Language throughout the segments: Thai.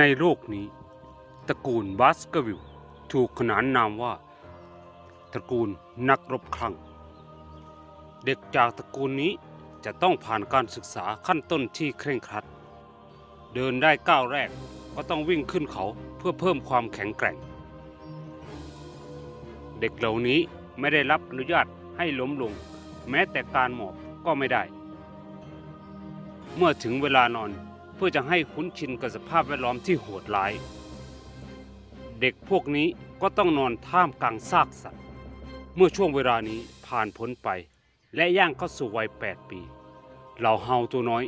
ในโลกนี้ตระกูลบาสเกอร์วิลถูกขนานนามว่า ตระกูลนักรบคลั่ง เด็กจากตระกูลนี้จะต้องผ่านการศึกษาขั้นต้นที่เคร่งครัด เดินได้ก้าวแรกก็ต้องวิ่งขึ้นเขาเพื่อเพิ่มความแข็งแกร่ง เด็กเหล่านี้ไม่ได้รับอนุญาตให้ล้มลง แม้แต่การหมอบก็ไม่ได้ เมื่อถึงเวลานอน เพื่อจะให้คุ้นชินกับสภาพแวดล้อมที่โหดร้าย เด็กพวกนี้ก็ต้องนอนท่ามกลางซากสัตว์ เมื่อช่วงเวลานี้ผ่านพ้นไป และย่างเข้าสู่วัย 8 ปี เหล่าเฮาตัวน้อย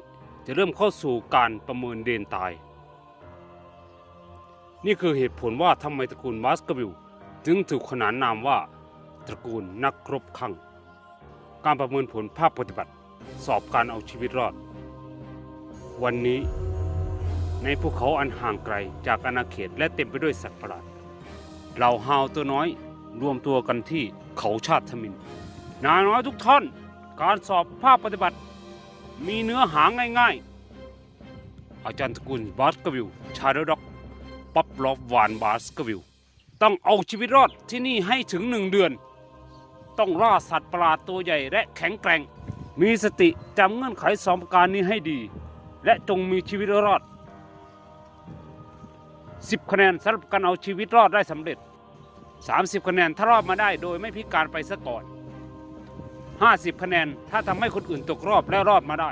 จะเริ่มเข้าสู่การประเมินเดนตาย นี่คือเหตุผลว่าทำไมตระกูลบาสกวิลจึงถูกขนานนามว่าตระกูลนักครบคลั่งการประเมินผลภาคปฏิบัติ สอบการเอาชีวิตรอด วันนี้ ในภูเขาอันห่างไกลจากอาณาเขตและเต็มไปด้วยสัตว์ประหลาดเหล่าฮาวตัวน้อยรวมตัวกันที่เขาชาติทมินนาน้อยทุกท่าน การสอบภาคปฏิบัติ มีเนื้อหาง่ายๆ อาจารย์ตระกูลบาสกวิลชาร์ด็อกป๊อปลอฟวานบาสกวิลต้องเอาชีวิตรอดที่นี่ให้ถึงหนึ่งเดือน ต้องล่าสัตว์ประหลาดตัวใหญ่และแข็งแกร่ง มีสติจำเงื่อนไขสองประการนี้ให้ดี และจงมีชีวิตรอด 10 คะแนนสำหรับการเอาชีวิตรอดได้สำเร็จ 30 คะแนนถ้ารอดมาได้โดยไม่พิการไปซะก่อน 50 คะแนนถ้าทำให้คนอื่นตกรอบและรอดมาได้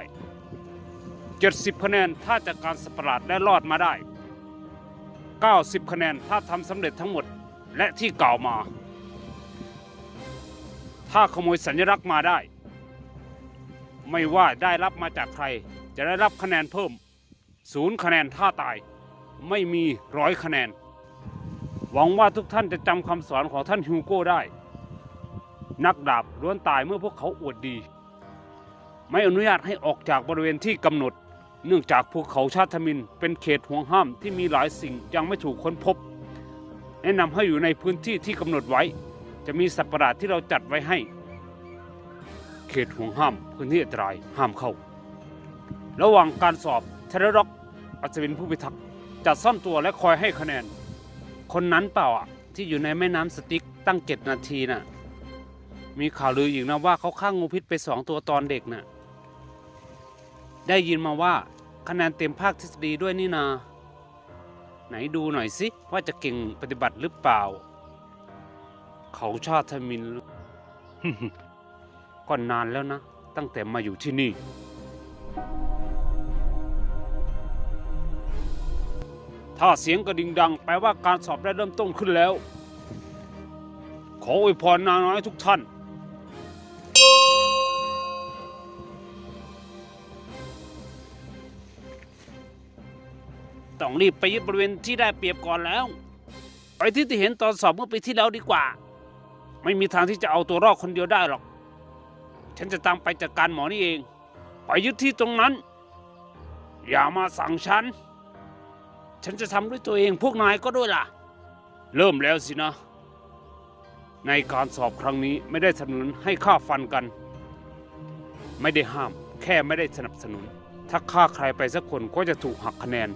70 คะแนนถ้าจากการสปราดและรอดมาได้ 90 คะแนนถ้าทำสำเร็จทั้งหมดและที่กล่าวมา ถ้าขโมยสัญลักษณ์มาได้ ไม่ว่าได้รับมาจากใคร จะได้รับคะแนนเพิ่มศูนย์คะแนนถ้าตาย ไม่มีร้อยคะแนน หวังว่าทุกท่านจะจำคำสอนของท่านฮิวโก้ได้ นักดาบล้วนตายเมื่อพวกเขาอวดดี ไม่อนุญาตให้ออกจากบริเวณที่กำหนด เนื่องจากภูเขาชาติมินเป็นเขตห่วงห้ามที่มีหลายสิ่งยังไม่ถูกค้นพบ แนะนำให้อยู่ในพื้นที่ที่กำหนดไว้ จะมีสัตว์ประหลาดที่เราจัดไว้ให้ เขตห่วงห้ามพื้นที่อันตรายห้ามเข้า ระหว่างการสอบเทเลร็อกอัศวินผู้พิทักษ์จะซ่อนตัวและคอยให้คะแนน คนนั้นเปล่าอะที่อยู่ในแม่น้ำสติ๊กตั้งเจ็ดนาทีน่ะ มีข่าวลืออีกนะว่าเขาฆ่างงูพิษไปสองตัวตอนเด็กน่ะ ได้ยินมาว่าคะแนนเต็มภาคทฤษฎีด้วยนี่นา ไหนดูหน่อยสิว่าจะเก่งปฏิบัติหรือเปล่า เขาชาติมินก็นานแล้วนะ ตั้งแต่มาอยู่ที่นี่ ถ้าเสียงกระดิ่งดัง แปลว่าการสอบได้เริ่มต้นขึ้นแล้ว ขออวยพรนางน้อยทุกท่าน ต้องรีบไปยึดบริเวณที่ได้เปรียบก่อนแล้ว ไปที่ที่เห็นตอนสอบเมื่อปีที่แล้วดีกว่า ไม่มีทางที่จะเอาตัวรอดคนเดียวได้หรอก ฉันจะตามไปจัดการหมอนี่เอง ไปยึดที่ตรงนั้น อย่ามาสั่งฉัน ฉันจะทำด้วยตัวเองพวกนายก็ด้วยล่ะ เริ่มแล้วสินะ ในการสอบครั้งนี้ไม่ได้สนับสนุนให้ฆ่าฟันกัน ไม่ได้ห้าม แค่ไม่ได้สนับสนุน ถ้าฆ่าใครไปสักคนก็จะถูกหักคะแนน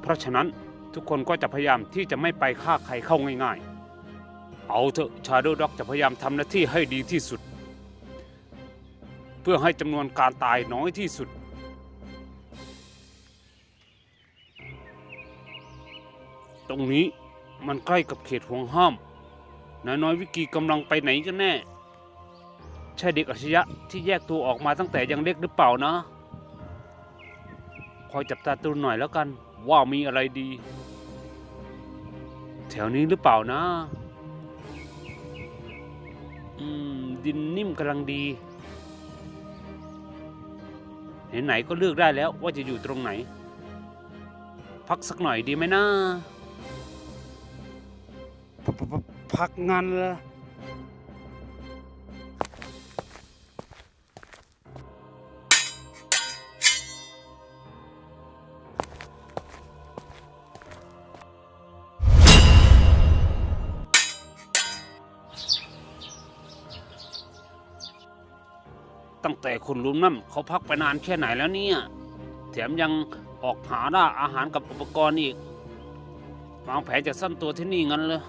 เพราะฉะนั้นทุกคนก็จะพยายามที่จะไม่ไปฆ่าใครเข้าง่าย ๆ เอาเถอะชาโดด็อกจะพยายามทำหน้าที่ให้ดีที่สุด เพื่อให้จำนวนการตายน้อยที่สุด ตรงนี้มันใกล้กับเขตห่วงห้ามนายน้อยวิกีกำลังไปไหนกันแน่ ใช่เด็กอาชญะที่แยกตัวออกมาตั้งแต่ยังเล็กหรือเปล่านะ คอยจับตาดูนหน่อยแล้วกัน ว่ามีอะไรดี แถวนี้หรือเปล่านะ อืม ดินนิ่มกำลังดี ไหนๆก็เลือกได้แล้วว่าจะอยู่ตรงไหน พักสักหน่อยดีไหมนะพ พักงานละตั้งแต่คุณลุงนั่นเขาพักไปนานแค่ไหนแล้วเนี่ย แถมยังออกหาล่าอาหารกับอุปกรณ์อีกวางแผนจะซ่อนตัวที่นี่งั้นเลย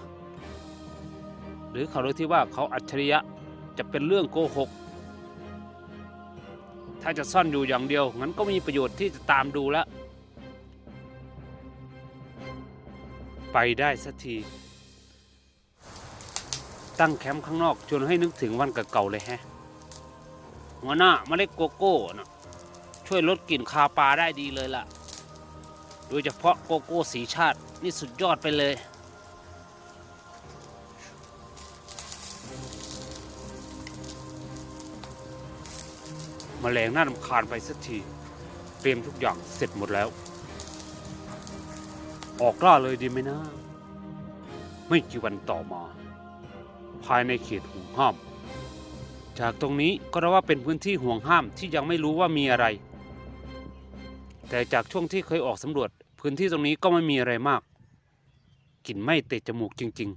หรือเขารู้ที่ว่าเขาอัจฉริยะจะเป็นเรื่องโกหก ถ้าจะซ่อนอยู่อย่างเดียวงั้นก็มีประโยชน์ที่จะตามดูแล้ว ไปได้สักที ตั้งแคมป์ข้างนอกชวนให้นึกถึงวันเก่าๆเลยแฮะหัวหน้าเมล็ดโกโก้นะช่วยลดกลิ่นคาปลาได้ดีเลยล่ะ โดยเฉพาะโกโก้สีชาติ นี่สุดยอดไปเลย มแมลงน่ารำคาญไปสักที เตรียมทุกอย่างเสร็จหมดแล้ว ออกล่าเลยดีไหมนะ ไม่กี่วันต่อมา ภายในเขตห่วงห้าม จากตรงนี้ก็เรียกว่าเป็นพื้นที่ห่วงห้ามที่ยังไม่รู้ว่ามีอะไร แต่จากช่วงที่เคยออกสำรวจ พื้นที่ตรงนี้ก็ไม่มีอะไรมากกลิ่นไหม้เตะจมูกจริง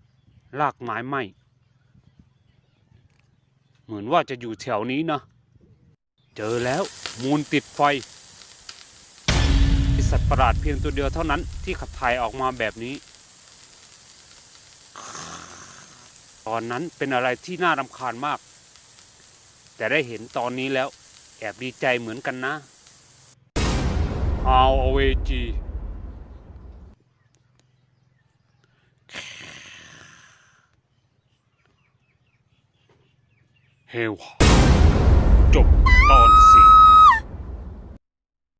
ๆรากไม้ไหม้เหมือนว่าจะอยู่แถวนี้นะ เจอแล้วมูลติดไฟมีสัตว์ประหลาดเพียงตัวเดียวเท่านั้นที่ขับถ่ายออกมาแบบนี้ ตอนนั้นเป็นอะไรที่น่ารำคาญมาก แต่ได้เห็นตอนนี้แล้ว แอบดีใจเหมือนกันนะ How away G เฮลจบ สี่